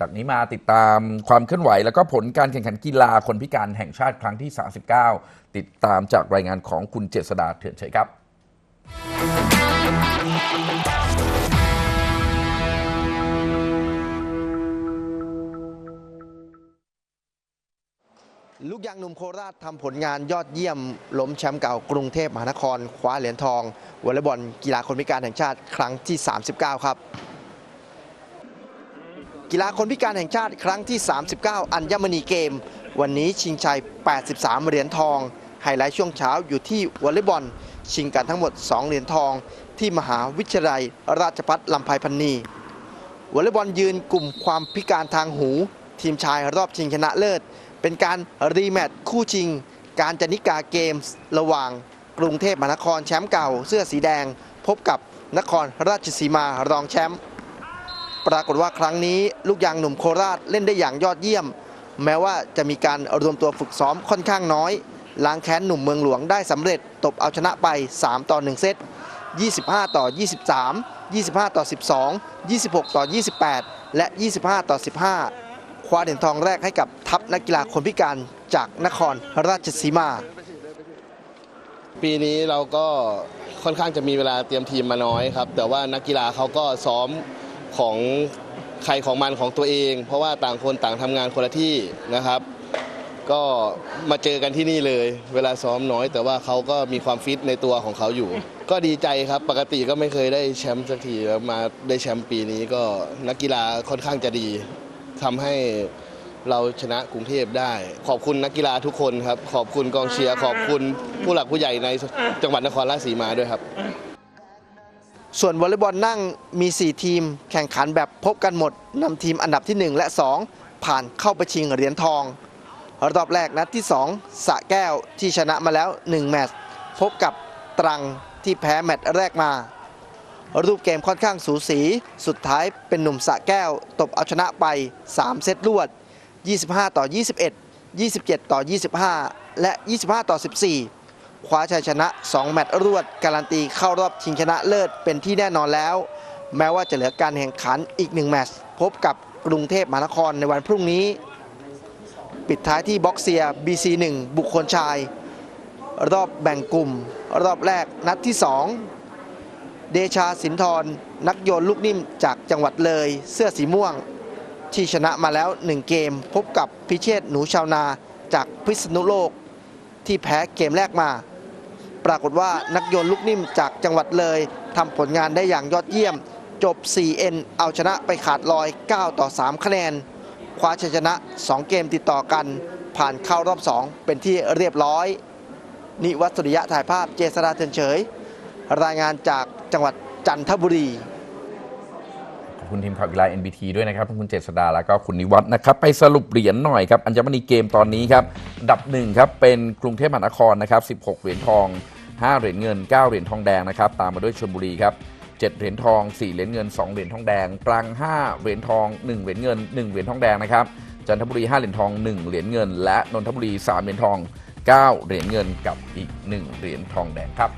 จากนี้มาติดตามความเคลื่อนไหว แล้วก็ผลการแข่งขันกีฬาคนพิการแห่งชาติครั้งที่ 39 ติดตามจากรายงานของคุณเจษดาเถื่อนชัยครับ ลูกยางหนุ่มโคราชทำผลงานยอดเยี่ยม ล้มแชมป์เก่ากรุงเทพมหานคร คว้าเหรียญทองวอลเลย์บอลกีฬาคนพิการแห่งชาติครั้งที่ 39 ครับ กีฬาคนพิการแห่งชาติครั้งที่ 39 อัญมณีเกม วันนี้ชิงชัย 83 เหรียญทอง ไฮไลท์ช่วงเช้าอยู่ที่วอลเลย์บอล ชิงกันทั้งหมด 2 เหรียญทอง ที่มหาวิทยาลัย ราชภัฏลำไพพันนีวอลเลย์บอลยืนกลุ่มความพิการทางหู ทีมชายรอบชิงชนะเลิศ เป็นการรีแมตช์คู่ชิง การจนิกาเกมส์ระหว่าง กรุงเทพมหานครแชมป์เก่า เสื้อสีแดง พบกับนครราชสีมารองแชมป์ ปรากฏว่าครั้งนี้ลูกยางหนุ่มโคราชเล่นได้อย่างยอดเยี่ยม แม้ว่าจะมีการรวมตัวฝึกซ้อมค่อนข้างน้อยล้างแค้นหนุ่มเมืองหลวงได้สำเร็จตบเอาชนะไป 3 ต่อ 1 เซต 25 ต่อ 23 25 ต่อ 12 26 ต่อ 28 และ 25 ต่อ 15 คว้าเหรียญทองแรกให้กับทัพนักกีฬาคนพิการจากนครราชสีมา ปีนี้เราก็ค่อนข้างจะมีเวลาเตรียมทีมมาน้อยครับ แต่ว่านักกีฬาเขาก็ซ้อม ของใครของมันของตัวเอง เพราะว่าต่างคนต่างทำงานคนละที่นะครับ ก็มาเจอกันที่นี่เลย เวลาซ้อมน้อย แต่ว่าเขาก็มีความฟิตในตัวของเขาอยู่ ก็ดีใจครับปกติก็ไม่เคยได้แชมป์สักทีแล้วมาได้แชมป์ปีนี้ก็นักกีฬาค่อนข้างจะดีทำให้เราชนะกรุงเทพได้ ขอบคุณนักกีฬาทุกคนครับ ขอบคุณกองเชียร์ขอบคุณผู้หลักผู้ใหญ่ในจังหวัดนครราชสีมาด้วยครับ ส่วนวอลเลย์บอลนั่งมี 4 ทีม แข่งขันแบบพบกันหมดนำทีมอันดับที่ 1 และ 2 ผ่านเข้าไปชิงเหรียญทองรอบแรกนัดที่ 2สะแก้วที่ชนะมาแล้ว 1 แมตช์พบกับตรังที่แพ้แมตช์แรกมา รูปเกมค่อนข้างสูสี สุดท้ายเป็นหนุ่มสะแก้ว ตบเอาชนะไป 3 เซตรวด 25 ต่อ 21 27 ต่อ 25 และ 25 ต่อ 14 คว้าชัยชนะ 2 แมตช์รวด การันตีเข้ารอบชิงชนะเลิศเป็นที่แน่นอนแล้ว แม้ว่าจะเหลือการแข่งขันอีก1แมตช์พบกับกรุงเทพมหานครในวันพรุ่งนี้ ปิดท้ายที่บ็อกเซีย BC1 บุคคลชาย รอบแบ่งกลุ่ม รอบแรกนัดที่ 2 เดชาสินทรนักโยนลูกนิ่มจากจังหวัดเลย เสื้อสีม่วง ที่ชนะมาแล้ว 1 เกม พบกับพิเชษหนูชาวนาจากพิษณุโลก ที่แพ้เกมแรกมา ปรากฏว่านักโยนลูกนิ่มจากจังหวัดเลยทำผลงานได้อย่างยอดเยี่ยม จบ 4N เอาชนะไปขาดลอย 9 ต่อ 3 คะแนน คว้าชัยชนะ 2 เกมติดต่อกัน ผ่านเข้ารอบ 2 เป็นที่เรียบร้อย นิวัตสุริยะถ่ายภาพเจษดาเทือนเฉย รายงานจากจังหวัดจันทบุรีคุณทีมข่าวกีฬา NBT ด้วยนะครับคุณเจษดาแล้วก็คุณนิวัฒน์นะครับ ไปสรุปเหรียญหน่อยครับ อัญมณีเกมตอนนี้ครับ ดับหนึ่งครับ เป็นกรุงเทพมหานครนะครับ 16 เหรียญทอง 5 เหรียญเงิน 9 เหรียญทองแดงนะครับตามมาด้วยชลบุรีครับ7เหรียญทอง 4 เหรียญเงิน 2 เหรียญทองแดง ตรัง 5 เหรียญทอง 1 เหรียญเงิน 1 เหรียญทองแดงนะครับจันทบุรี 5 เหรียญทอง 1 เหรียญเงิน และนนทบุรี 3 เหรียญทอง 9 เหรียญเงินกับอีก 1 เหรียญทองแดงครับ